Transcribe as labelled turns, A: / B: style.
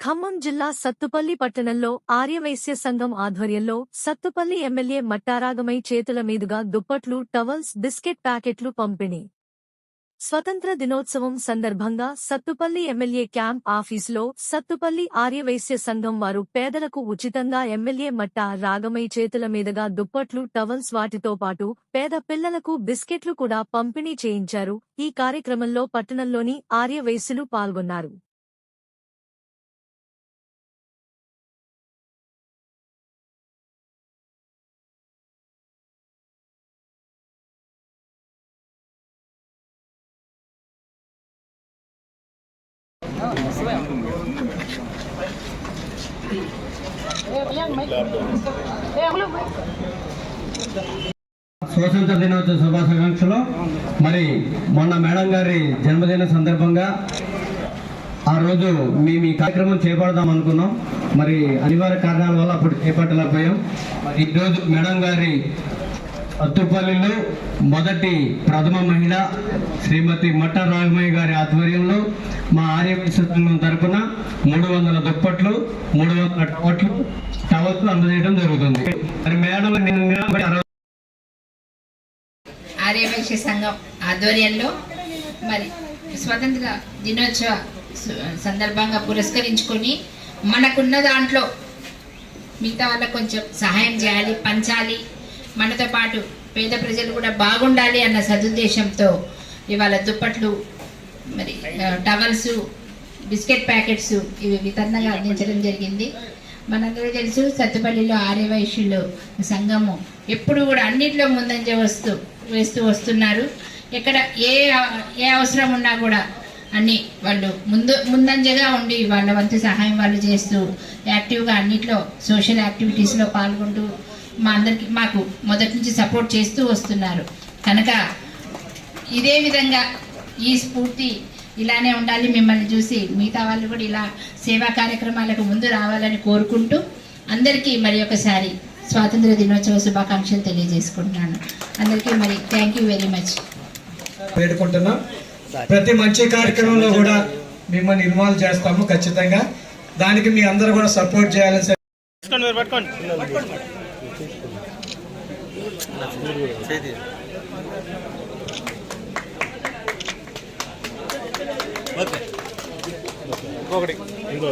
A: ఖమ్మం జిల్లా సత్తుపల్లి పట్టణంలో ఆర్యవైశ్య సంఘం ఆధ్వర్యంలో సత్తుపల్లి ఎమ్మెల్యే మట్టారాగమై చేతుల మీదుగా దుప్పట్లు టవల్స్ బిస్కెట్ ప్యాకెట్లు పంపిణీ. స్వతంత్ర దినోత్సవం సందర్భంగా సత్తుపల్లి ఎమ్మెల్యే క్యాంప్ ఆఫీసులో సత్తుపల్లి ఆర్యవైశ్య సంఘం వారు పేదలకు ఉచితంగా ఎమ్మెల్యే మట్టా రాగమై చేతుల మీదుగా దుప్పట్లు టవల్స్ వాటితో పాటు పేద పిల్లలకు బిస్కెట్లు కూడా పంపిణీ చేయించారు. ఈ కార్యక్రమంలో పట్టణంలోని ఆర్యవైశ్యులు పాల్గొన్నారు.
B: స్వతంత్ర దినోత్సవ శుభాకాంక్షలు. మరి మొన్న మేడం గారి జన్మదిన సందర్భంగా ఆ రోజు మేము ఈ కార్యక్రమం చేపడదాం అనుకున్నాం. మరి అనివార్య కారణాల వల్ల అప్పుడు చేపట్టలేకపోయాం. మరి ఈరోజు మేడం గారి అత్తుపల్లిలో మొదటి ప్రథమ మహిళ శ్రీమతి మట్ట రాఘమయ్య గారి ఆధ్వర్యంలో మా ఆర్య సంఘం తరపున మూడు వందల దుప్పట్లు మూడు వందల టవట్లు టవల్స్ అందజేయడం జరుగుతుంది. మరి మేడం
C: ఆర్యవైశ్య సంఘం ఆధ్వర్యంలో మరి స్వతంత్ర దినోత్సవ సందర్భంగా పురస్కరించుకొని మనకున్న దాంట్లో మిగతా వాళ్ళకు కొంచెం సహాయం చేయాలి పంచాలి మనతో పాటు పేద ప్రజలు కూడా బాగుండాలి అన్న సదుద్దేశంతో ఇవాళ దుప్పట్లు మరి టవల్స్ బిస్కెట్ ప్యాకెట్స్ ఇవి వితరణగా అందించడం జరిగింది. మనందరూ తెలుసు సత్తుపల్లిలో ఆర్యవైశ్యులు సంఘము ఎప్పుడు కూడా అన్నిట్లో ముందంజ వస్తూ వేస్తూ వస్తున్నారు. ఎక్కడ ఏ ఏ అవసరం ఉన్నా కూడా అన్ని వాళ్ళు ముందు ముందంజగా ఉండి వాళ్ళ వంతు సహాయం వాళ్ళు చేస్తూ యాక్టివ్గా అన్నిట్లో సోషల్ యాక్టివిటీస్లో పాల్గొంటూ మా అందరికి మాకు మొదటి నుంచి సపోర్ట్ చేస్తూ వస్తున్నారు. కనుక ఇదే విధంగా ఈ స్ఫూర్తి ఇలానే ఉండాలి. మిమ్మల్ని చూసి మిగతా వాళ్ళు కూడా ఇలా సేవా కార్యక్రమాలకు ముందు రావాలని కోరుకుంటూ అందరికీ మరి ఒకసారి స్వాతంత్ర దినోత్సవ శుభాకాంక్షలు తెలియజేసుకుంటున్నాను. అందరికీ మరి థ్యాంక్ యూ వెరీ మచ్
D: వేడుకుంటున్నాం. ప్రతి మంచి కార్యక్రమంలో కూడా మిమ్మల్ని ఇన్వాల్వ్ చేస్తాము ఖచ్చితంగా. దానికి మీ అందరూ కూడా సపోర్ట్ చేయాలని చెప్పి
E: ఒకటి ఇంకో